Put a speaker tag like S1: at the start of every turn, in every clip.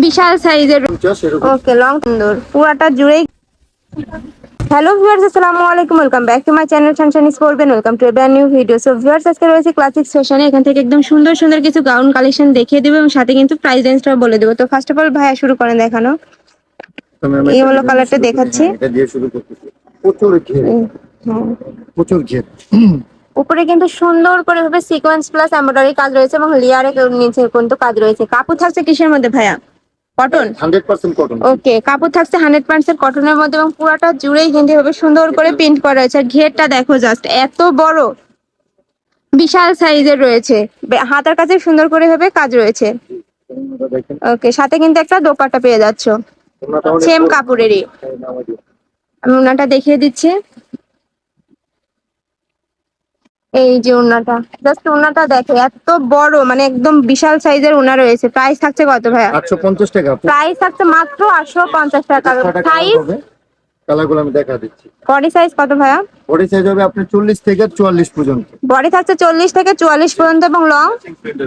S1: বিশাল সাইজের। ওকে লং সুন্দর। পুরাটা জুড়েই হ্যালো ভিউয়ার্স আসসালামু আলাইকুম welcome back to my channel sunshine স্পোর্টবেন welcome to brand new video so viewers আজকে রয়েছে ক্লাসিক সেশনে এখান থেকে একদম সুন্দর সুন্দর কিছু গাউন কালেকশন দেখিয়ে দেবো এবং সাথে কিন্তু প্রাইস রেঞ্জটাও বলে দেবো। তো ফার্স্ট অফ অল ভাইয়া শুরু করেন দেখানো। এই হলো কালারটা দেখাচ্ছি।
S2: এটা দিয়ে শুরু করতেছি। প্রচুর
S1: হ্যাঁ
S2: প্রচুর ঘের।
S1: উপরে কিন্তু সুন্দর করে ভাবে সিকোয়েন্স প্লাস এমব্রয়ডারি কাজ রয়েছে এবং লেয়ারে নিচে কিন্তু কাজ রয়েছে। কাপড় থাকছে কিসের মধ্যে ভাইয়া? কটন ওকে কাপড় থাকছে হান্ড্রেড পার্সেন্ট কটনের মধ্যে এবং পুরাটা জুড়েই কিন্তু এভাবে সুন্দর করে প্রিন্ট করা হয়েছে আর ঘেরটা দেখো জাস্ট এত বড় বিশাল সাইজের রয়েছে। হাতার কাছে সুন্দর করে ভাবে কাজ রয়েছে। ওকে সাথে কিন্তু একটা দোপাট্টা পেয়ে যাচ্ছ। সেম কাপড়েরই। আমি ওনাটা দেখিয়ে দিচ্ছি। এই যে ওনাটা জাস্ট ওনাটা দেখো এত বড় মানে একদম বিশাল সাইজের ওনা রয়েছে। প্রাইস থাকছে কত ভাইয়া?
S2: আটশো পঞ্চাশ টাকা।
S1: প্রাইস থাকছে মাত্র আটশো পঞ্চাশ টাকা। সাইজ
S2: কালারগুলো আমি দেখা দিচ্ছি।
S1: বডি সাইজ কত ভাইয়া?
S2: বডি সাইজ হবে আপনার চল্লিশ থেকে চুয়াল্লিশ পর্যন্ত।
S1: বডি থাকছে চল্লিশ থেকে চুয়াল্লিশ পর্যন্ত এবং লং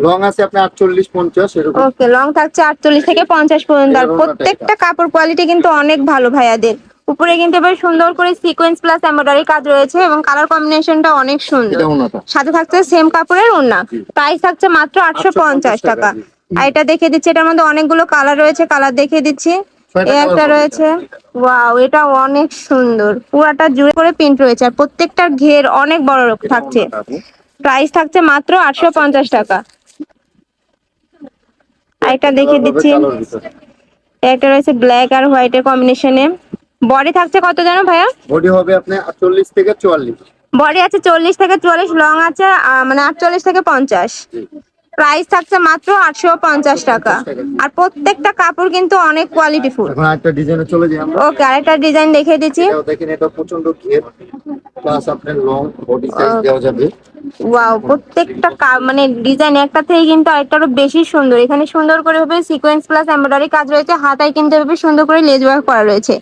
S2: লং আছে আপনার আটচল্লিশ পঞ্চাশ এরকম।
S1: ওকে লং থাকছে আটচল্লিশ থেকে পঞ্চাশ পর্যন্ত। আর প্রত্যেকটা কাপড় কোয়ালিটি কিন্তু অনেক ভালো ভাইয়াদের। উপরে কিন্তু এবার সুন্দর করে সিকোয়েন্স প্লাস এমব্রয়ডারি কাজ রয়েছে এবং কালার কম্বিনেশনটা অনেক সুন্দর। সাথে থাকছে সেম কাপড়ের ওড়না। প্রাইস থাকছে মাত্র আটশো পঞ্চাশ টাকা। আর এটা দেখিয়ে দিচ্ছি এটার মধ্যে অনেকগুলো কালার রয়েছে কালার দেখিয়ে দিচ্ছি। একটা রয়েছে। ওয়াও এটা অনেক সুন্দর। পুরাটা জুড়ে করে প্রিন্ট রয়েছে আর প্রত্যেকটার ঘের অনেক বড় থাকছে। প্রাইস থাকছে মাত্র আটশো পঞ্চাশ টাকা। আর এটা দেখিয়ে দিচ্ছি। একটা রয়েছে ব্ল্যাক আর হোয়াইটের কম্বিনেশনে বডি থাকছে কত জানো ভাইয়া?
S2: বডি হবে আপনার চল্লিশ থেকে চুয়াল্লিশ।
S1: বডি আছে চল্লিশ থেকে চুয়াল্লিশ লং আছে মানে আটচল্লিশ থেকে পঞ্চাশ। প্রাইস থাকছে মাত্র আটশো পঞ্চাশ টাকা। আর প্রত্যেকটা কাপড় কিন্তু অনেক কোয়ালিটি ফুল।
S2: এখন আরেকটা ডিজাইনে চলে যাই আমরা।
S1: ওকে আরেকটা ডিজাইন দেখিয়ে দিচ্ছি।
S2: এটাও দেখেন এটা প্রচণ্ড ঘের প্লাস আপনার লং বডি সাইজ দেওয়া যাবে।
S1: ওয়াও প্রত্যেকটা কা- মানে ডিজাইন একটা থেকে কিন্তু আরেকটারও বেশি সুন্দর। এখানে সুন্দর করে ভাবে সিকোয়েন্স প্লাস এমব্রয়ডারি কাজ রয়েছে। হাতায় কিন্তু এভাবে সুন্দর করে লেজ ওয়ার্ক করা রয়েছে।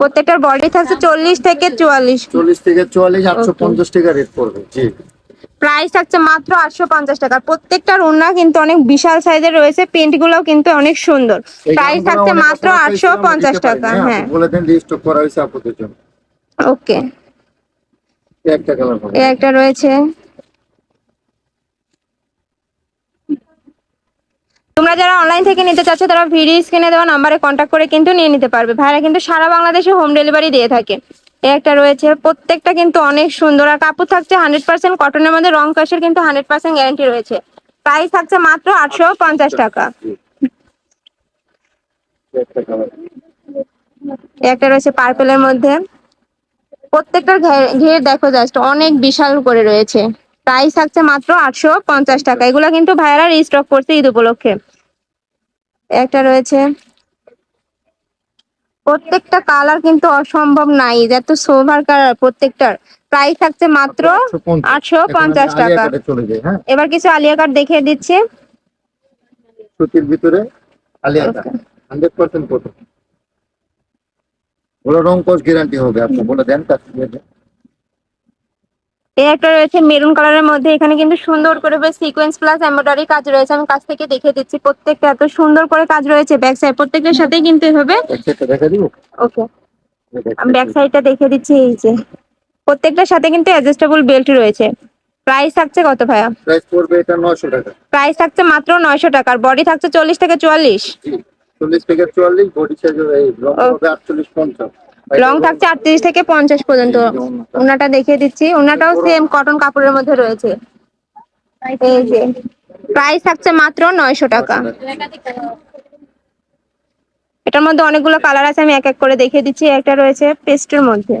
S1: প্রত্যেকটার বডি থাকছে চল্লিশ থেকে চুয়াল্লিশ।
S2: চল্লিশ থেকে চুয়াল্লিশ আটশো পঞ্চাশ টাকা রেট পড়বে জি।
S1: প্রাইস থাকছে মাত্র আটশো পঞ্চাশ টাকা। প্রত্যেকটার ওড়না কিন্তু অনেক বিশাল সাইজের রয়েছে প্রিন্ট গুলোও কিন্তু অনেক সুন্দর। প্রাইস থাকছে মাত্র আটশো পঞ্চাশ টাকা
S2: হ্যাঁ,
S1: হ্যাঁ।
S2: বলে দেন রিস্টক করা হয়েছে আপনাদের জন্য।
S1: ওকে
S2: এই একটা কালার
S1: একটা রয়েছে। তোমরা যারা অনলাইন থেকে নিতে চাচ্ছ, তারা ভিডিও স্ক্রিনে দেওয়া নাম্বারে কন্ট্যাক্ট করে কিন্তু নিয়ে নিতে পারবে। ভাইরা কিন্তু সারা বাংলাদেশে হোম ডেলিভারি দিয়ে থাকে। একটা রয়েছে, প্রত্যেকটা কিন্তু অনেক সুন্দর। আর কাপড় থাকছে হান্ড্রেড পার্সেন্ট কটনের মধ্যে রং কাশের কিন্তু হান্ড্রেড পার্সেন্ট গ্যারান্টি রয়েছে। প্রাইস থাকছে মাত্র আটশো পঞ্চাশ টাকা।
S2: একটা
S1: রয়েছে পার্পেলের মধ্যে। প্রত্যেকটার ঘের দেখো জাস্ট অনেক বিশাল করে রয়েছে। প্রাইস থাকছে মাত্র আটশো পঞ্চাশ টাকা। এগুলো কিন্তু ভাইয়ারা রিস্টক করছে ঈদ উপলক্ষে। একটা রয়েছে। প্রত্যেকটা কালার কিন্তু অসম্ভব নাই এত সোভার কালার প্রত্যেকটার। প্রাইস থাকছে মাত্র আটশো পঞ্চাশ। টাকা।
S2: হ্যাঁ?
S1: এবার কিছু আলিয়া কার্ড দেখিয়ে দিচ্ছি।
S2: সুতির ভিতরে আলিয়া হান্ড্রেড পার্সেন্ট কটন ওগুলো রং কস গ্যারান্টি হবে আপনি বলে দেন কাজ
S1: এই একটা রয়েছে মেরুন কালারের মধ্যে। এখানে কিন্তু সুন্দর করে সিকোয়েন্স প্লাস এমব্রয়ডারি কাজ রয়েছে। আমি কাছ থেকে দেখে দিচ্ছি। প্রত্যেকটা এত সুন্দর করে কাজ রয়েছে ব্যাক সাইড প্রত্যেকটার সাথেই কিন্তু এভাবে ওকে আমি ব্যাক সাইডটা দেখে দিচ্ছি এই যে। প্রত্যেকটার সাথে কিন্তু অ্যাডজাস্টেবল বেল্ট রয়েছে। প্রাইস থাকছে কত ভাইয়া?
S2: প্রাইস পড়বে এটা নয়শো টাকা।
S1: প্রাইস থাকছে মাত্র নয়শো টাকার বডি থাকছে চল্লিশ থেকে চুয়াল্লিশ।
S2: জি চল্লিশ থেকে চুয়াল্লিশ বডি সাইজ লং হবে আটচল্লিশ পঞ্চাশ।
S1: লং থাকছে আটত্রিশ থেকে পঞ্চাশ পর্যন্ত। ওনাটা দেখিয়ে দিচ্ছি। ওনাটাও সেম কটন কাপড়ের মধ্যে রয়েছে। এই যে প্রাইস থাকছে মাত্র নয়শো টাকা। এটার মধ্যে অনেকগুলো কালার আছে, আমি এক এক করে দেখিয়ে দিচ্ছি। একটা রয়েছে পেস্টের মধ্যে।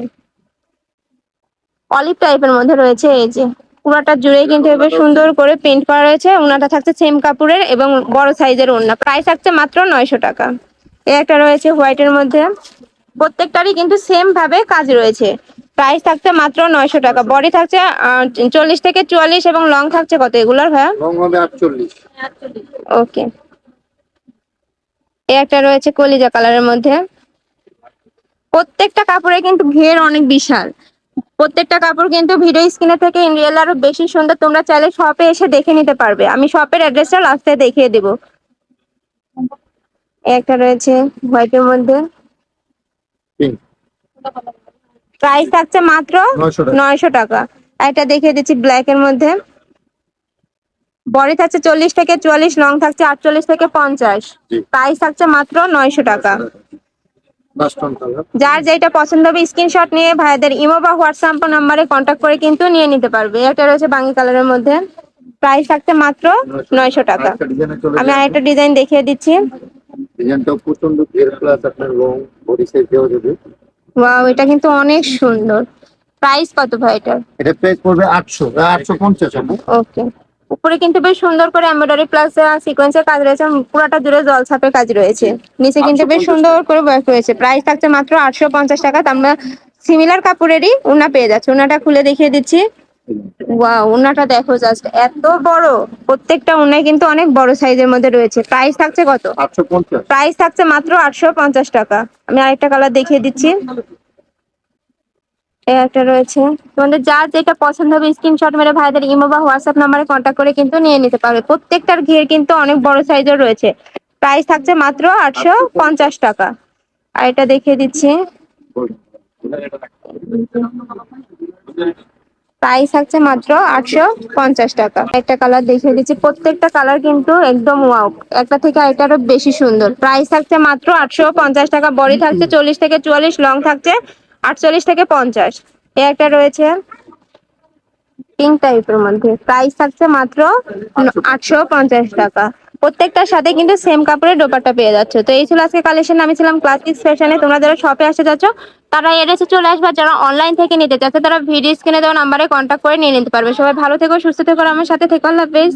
S1: অলিভ টাইপের মধ্যে রয়েছে, এই যে। পুরাটা জুড়েই কিন্তু এবার সুন্দর করে প্রিন্ট করা রয়েছে। ওনাটা থাকছে সেম কাপড়ের এবং বড় সাইজের ওড়না। প্রাইস থাকছে মাত্র নয়শো টাকা। এই একটা রয়েছে হোয়াইটের মধ্যে। প্রত্যেকটারই কিন্তু সেম ভাবে কাজ রয়েছে। প্রাইস থাকছে মাত্র নয়শো টাকা। বডি থাকছে চল্লিশ থেকে চুয়াল্লিশ এবং লং থাকছে কত এগুলোর ভাইয়া? ওকে এই একটা রয়েছে কলিজা কালারের মধ্যে। প্রত্যেকটা কাপড়ে কিন্তু ঘের অনেক বিশাল। প্রত্যেকটা কাপড় কিন্তু ভিডিও স্ক্রিনে থেকে ইন রিয়েল আরও বেশি সুন্দর। তোমরা চাইলে শপে এসে দেখে নিতে পারবে। আমি শপের অ্যাড্রেসটা লাস্টে দেখিয়ে দেবো। একটা রয়েছে হোয়াইটের মধ্যে। প্রাইস থাকছে মাত্র
S2: 900 টাকা।
S1: নয়শো টাকা। একটা দেখিয়ে দিচ্ছি ব্ল্যাক এর মধ্যে। বডি থাকছে চল্লিশ থেকে চুয়াল্লিশ লং থাকছে আটচল্লিশ থেকে পঞ্চাশ। প্রাইস থাকছে মাত্র নয়শো টাকা। যার যেটা পছন্দ হবে স্ক্রিনশট নিয়ে ভাইদের ইমো বা হোয়াটসঅ্যাপ নাম্বারে কন্ট্যাক্ট করে কিন্তু নিয়ে নিতে পারবে। এটা রয়েছে বাঙ্গি কালারের মধ্যে। প্রাইস থাকছে মাত্র নয়শো টাকা। আমি আরেকটা ডিজাইন দেখিয়ে দিচ্ছি।
S2: ডিজাইনটাও প্রচণ্ড ঘের প্লাস আপনার লং বডি সাইজ দেওয়া যাবে।
S1: ওয়াও এটা কিন্তু অনেক সুন্দর। প্রাইস কত ভাই এটার
S2: এটা প্রাইস পড়বে আটশো আটশো পঞ্চাশ
S1: ওকে উপরে কিন্তু বেশ সুন্দর করে এমব্রয়ডারি প্লাস সিকোয়েন্সের কাজ রয়েছে পুরোটা জুড়ে জল ছাপের কাজ রয়েছে। নিচে কিন্তু বেশ সুন্দর করে ওয়ার্ক রয়েছে প্রাইস থাকছে মাত্র আটশো পঞ্চাশ টাকা। তো আমরা সিমিলার কাপড়েরই উনা পেয়ে যাচ্ছে। উনাটা খুলে দেখিয়ে দিচ্ছি। ওয়াও উনাটা দেখো জাস্ট এত বড়। প্রত্যেকটা উনায় কিন্তু অনেক বড় সাইজের মধ্যে রয়েছে। প্রাইস থাকছে কত? প্রাইস থাকছে মাত্র আটশো পঞ্চাশ টাকা। আমি আরেকটা কালার দেখিয়ে দিচ্ছি। এই একটা রয়েছে। তোমাদের যার যেটা পছন্দ হবে স্ক্রিনশট মেরে ভাইদের ইমো বা হোয়াটসঅ্যাপ নাম্বারে কন্ট্যাক্ট করে কিন্তু নিয়ে নিতে পারবে। প্রত্যেকটার ঘের কিন্তু অনেক বড় সাইজের রয়েছে। প্রাইস থাকছে মাত্র আটশো পঞ্চাশ টাকা। আর এটা দেখিয়ে দিচ্ছি। প্রাইস থাকছে মাত্র আটশো পঞ্চাশ টাকা। একটা কালার দেখিয়ে দিচ্ছি। প্রত্যেকটা কালার কিন্তু একদম ওয়াও একটা থেকে আরেকটা আরও বেশি সুন্দর। প্রাইস থাকছে মাত্র আটশো পঞ্চাশ টাকা। বডি থাকছে চল্লিশ থেকে চুয়াল্লিশ লং থাকছে আটচল্লিশ থেকে পঞ্চাশ। এ একটা রয়েছে পিঙ্ক টাইপের মধ্যে। প্রাইস থাকছে মাত্র আটশো পঞ্চাশ টাকা। প্রত্যেকটার সাথে কিন্তু সেম কাপড়ের দোপাট্টা পেয়ে যাচ্ছ। তো এই ছিল আজকে কালেকশন আমি ছিলাম ক্লাসিক ফ্যাশনে তোমরা যারা শপে আসতে যাচ্ছ তারা এড্রেসে চলে আসবে। যারা অনলাইন থেকে নিতে চাচ্ছে, তারা ভিডিও স্ক্রিনে দেওয়া নাম্বারে কন্ট্যাক্ট করে নিয়ে নিতে পারবে। সবাই ভালো থেকো, সুস্থ থেকো আমার সাথে থেকো। আল্লাহ হাফেজ।